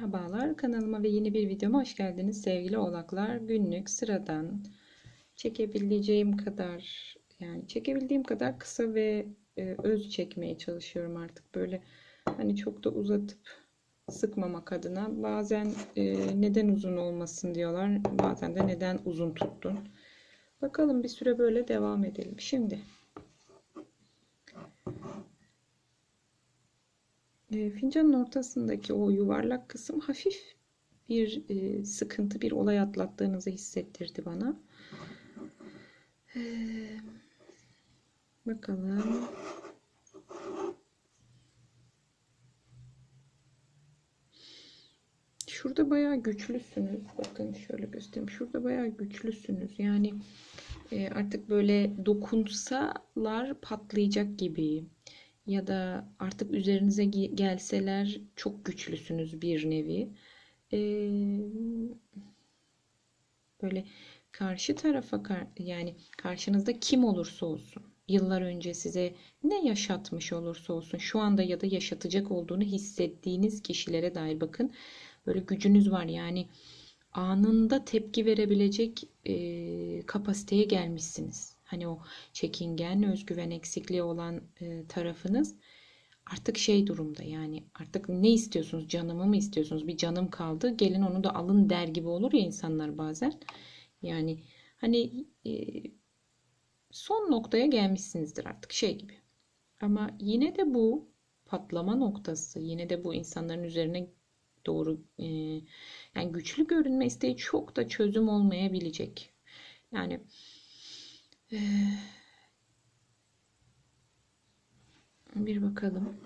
Merhabalar kanalıma ve yeni bir videoma hoş geldiniz sevgili oğlaklar. Günlük sıradan çekebileceğim kadar yani çekebildiğim kadar kısa ve e, öz çekmeye çalışıyorum artık. Böyle hani çok da uzatıp sıkmamak adına. Bazen e, neden uzun olmasın diyorlar. Bazen de neden uzun tuttun. Bakalım bir süre böyle devam edelim. Şimdi E, fincanın ortasındaki o yuvarlak kısım hafif bir e, sıkıntı, bir olay atlattığınızı hissettirdi bana. E, bakalım. Şurada bayağı güçlüsünüz. Bakın şöyle göstereyim. Şurada bayağı güçlüsünüz. Yani e, artık böyle dokunsalar patlayacak gibi ya da artık üzerinize gelseler çok güçlüsünüz bir nevi. Ee, böyle karşı tarafa yani karşınızda kim olursa olsun yıllar önce size ne yaşatmış olursa olsun şu anda ya da yaşatacak olduğunu hissettiğiniz kişilere dair bakın böyle gücünüz var yani anında tepki verebilecek e, kapasiteye gelmişsiniz. Hani o çekingen, özgüven eksikliği olan e, tarafınız artık şey durumda. Yani artık ne istiyorsunuz? Canımı mı istiyorsunuz? Bir canım kaldı gelin onu da alın der gibi olur ya insanlar bazen. Yani hani e, son noktaya gelmişsinizdir artık şey gibi. Ama yine de bu patlama noktası yine de bu insanların üzerine doğru e, yani güçlü görünme isteği çok da çözüm olmayabilecek. Yani bir bakalım.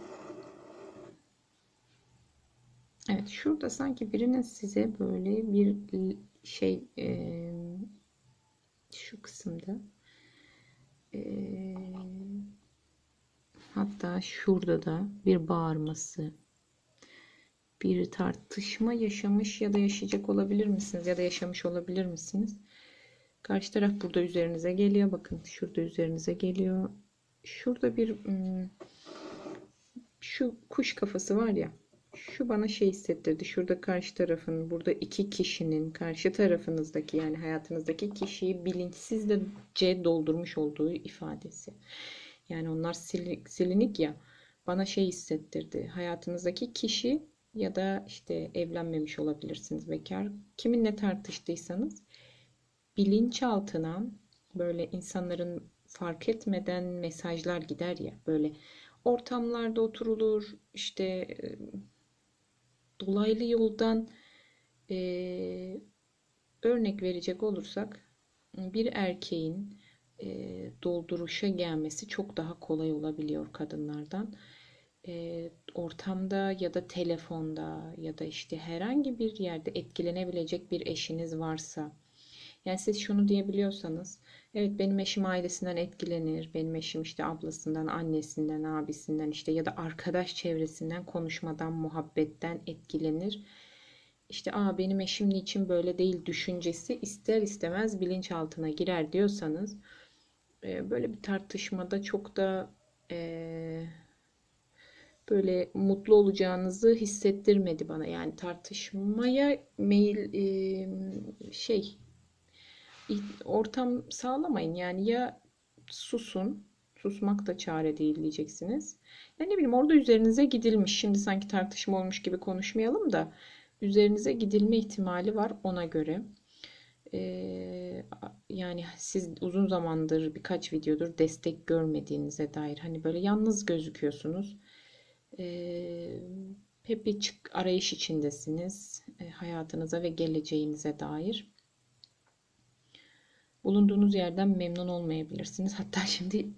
Evet şurada sanki birinin size böyle bir şey e, şu kısımda e, hatta şurada da bir bağırması bir tartışma yaşamış ya da yaşayacak olabilir misiniz ya da yaşamış olabilir misiniz? Karşı taraf burada üzerinize geliyor. Bakın şurada üzerinize geliyor. Şurada bir hmm, şu kuş kafası var ya. Şu bana şey hissettirdi. Şurada karşı tarafın, burada iki kişinin karşı tarafınızdaki yani hayatınızdaki kişiyi bilinçsizce doldurmuş olduğu ifadesi. Yani onlar silinik ya. Bana şey hissettirdi. Hayatınızdaki kişi ya da işte evlenmemiş olabilirsiniz bekar. Kiminle tartıştıysanız bilinçaltına böyle insanların fark etmeden mesajlar gider ya böyle ortamlarda oturulur işte e, dolaylı yoldan e, örnek verecek olursak bir erkeğin e, dolduruşa gelmesi çok daha kolay olabiliyor kadınlardan. E, ortamda ya da telefonda ya da işte herhangi bir yerde etkilenebilecek bir eşiniz varsa yani siz şunu diyebiliyorsanız evet benim eşim ailesinden etkilenir. Benim eşim işte ablasından, annesinden, abisinden işte ya da arkadaş çevresinden konuşmadan, muhabbetten etkilenir. İşte aa benim eşim niçin böyle değil düşüncesi ister istemez bilinçaltına girer diyorsanız e, böyle bir tartışmada çok da e, böyle mutlu olacağınızı hissettirmedi bana. Yani tartışmaya meyil e, şey ortam sağlamayın. Yani ya susun, susmak da çare değil diyeceksiniz. Yani ne bileyim orada üzerinize gidilmiş. Şimdi sanki tartışma olmuş gibi konuşmayalım da üzerinize gidilme ihtimali var ona göre. Ee, yani siz uzun zamandır birkaç videodur destek görmediğinize dair hani böyle yalnız gözüküyorsunuz. Ee, hep bir çık arayış içindesiniz e, hayatınıza ve geleceğinize dair bulunduğunuz yerden memnun olmayabilirsiniz. Hatta şimdi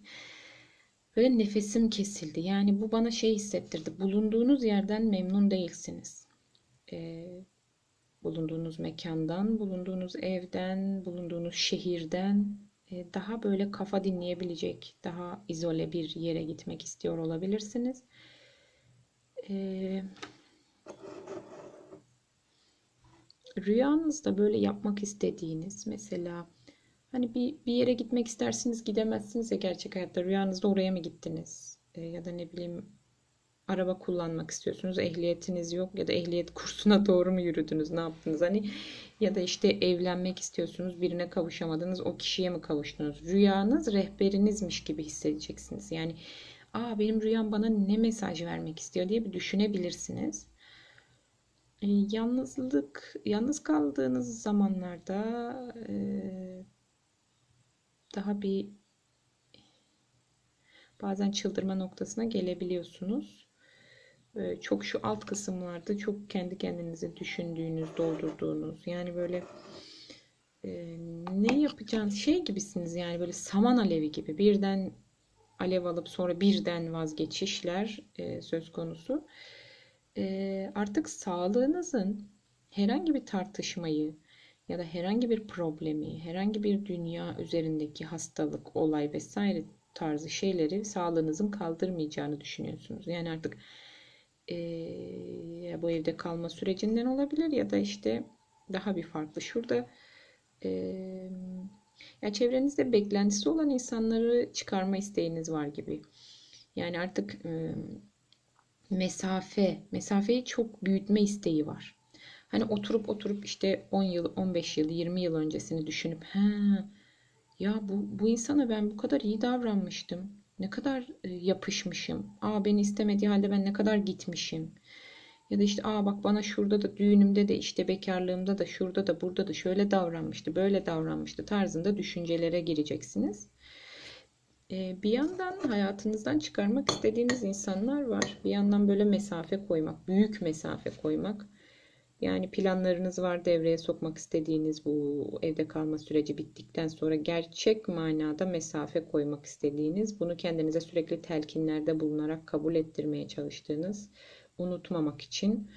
böyle nefesim kesildi. Yani bu bana şey hissettirdi. Bulunduğunuz yerden memnun değilsiniz. Ee, bulunduğunuz mekandan, bulunduğunuz evden, bulunduğunuz şehirden e, daha böyle kafa dinleyebilecek, daha izole bir yere gitmek istiyor olabilirsiniz. Ee, rüyanızda böyle yapmak istediğiniz mesela Hani bir, bir yere gitmek istersiniz gidemezsiniz ya gerçek hayatta rüyanızda oraya mı gittiniz? E, ya da ne bileyim araba kullanmak istiyorsunuz. Ehliyetiniz yok ya da ehliyet kursuna doğru mu yürüdünüz? Ne yaptınız? Hani ya da işte evlenmek istiyorsunuz. Birine kavuşamadınız. O kişiye mi kavuştunuz? Rüyanız rehberinizmiş gibi hissedeceksiniz. Yani aa benim rüyam bana ne mesaj vermek istiyor diye bir düşünebilirsiniz. E, yalnızlık, yalnız kaldığınız zamanlarda e, daha bir bazen çıldırma noktasına gelebiliyorsunuz. E, çok şu alt kısımlarda çok kendi kendinizi düşündüğünüz, doldurduğunuz yani böyle e, ne yapacağınız şey gibisiniz yani böyle saman alevi gibi birden alev alıp sonra birden vazgeçişler e, söz konusu. E, artık sağlığınızın herhangi bir tartışmayı ya da herhangi bir problemi, herhangi bir dünya üzerindeki hastalık, olay vesaire tarzı şeyleri sağlığınızın kaldırmayacağını düşünüyorsunuz. Yani artık e, bu evde kalma sürecinden olabilir ya da işte daha bir farklı. Şurada e, ya çevrenizde beklentisi olan insanları çıkarma isteğiniz var gibi. Yani artık e, mesafe, mesafeyi çok büyütme isteği var. Hani oturup oturup işte 10 yıl, 15 yıl, 20 yıl öncesini düşünüp ha ya bu, bu insana ben bu kadar iyi davranmıştım. Ne kadar e, yapışmışım. Aa beni istemediği halde ben ne kadar gitmişim. Ya da işte aa bak bana şurada da düğünümde de işte bekarlığımda da şurada da burada da şöyle davranmıştı, böyle davranmıştı tarzında düşüncelere gireceksiniz. Ee, bir yandan hayatınızdan çıkarmak istediğiniz insanlar var. Bir yandan böyle mesafe koymak, büyük mesafe koymak. Yani planlarınız var devreye sokmak istediğiniz bu evde kalma süreci bittikten sonra gerçek manada mesafe koymak istediğiniz, bunu kendinize sürekli telkinlerde bulunarak kabul ettirmeye çalıştığınız, unutmamak için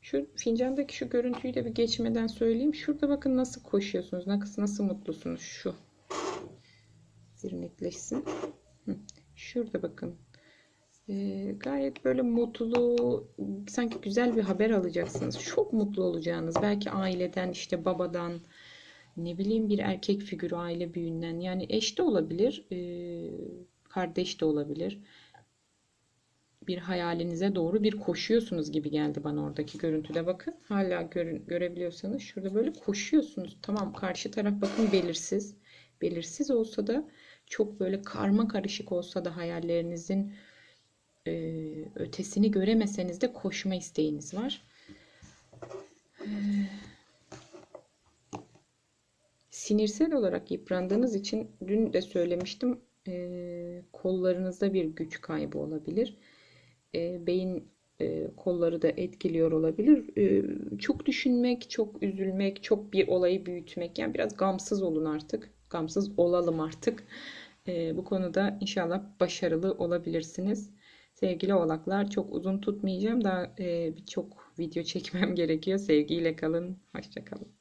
şu fincandaki şu görüntüyü de bir geçmeden söyleyeyim. Şurada bakın nasıl koşuyorsunuz, nasıl nasıl mutlusunuz şu. Bir netleşsin. Şurada bakın. Ee, gayet böyle mutlu, sanki güzel bir haber alacaksınız. Çok mutlu olacağınız. Belki aileden, işte babadan, ne bileyim bir erkek figürü aile büyüğünden. Yani eş de olabilir, ee, kardeş de olabilir. Bir hayalinize doğru bir koşuyorsunuz gibi geldi bana oradaki görüntüde bakın. Hala görün, görebiliyorsanız şurada böyle koşuyorsunuz. Tamam karşı taraf bakın belirsiz. Belirsiz olsa da çok böyle karma karışık olsa da hayallerinizin e, ötesini göremeseniz de koşma isteğiniz var. E, sinirsel olarak yıprandığınız için dün de söylemiştim e, kollarınızda bir güç kaybı olabilir. E, beyin e, kolları da etkiliyor olabilir. E, çok düşünmek, çok üzülmek, çok bir olayı büyütmek. Yani biraz gamsız olun artık. Gamsız olalım artık. E, bu konuda inşallah başarılı olabilirsiniz. Sevgili oğlaklar çok uzun tutmayacağım. Daha e, birçok video çekmem gerekiyor. Sevgiyle kalın. Hoşçakalın.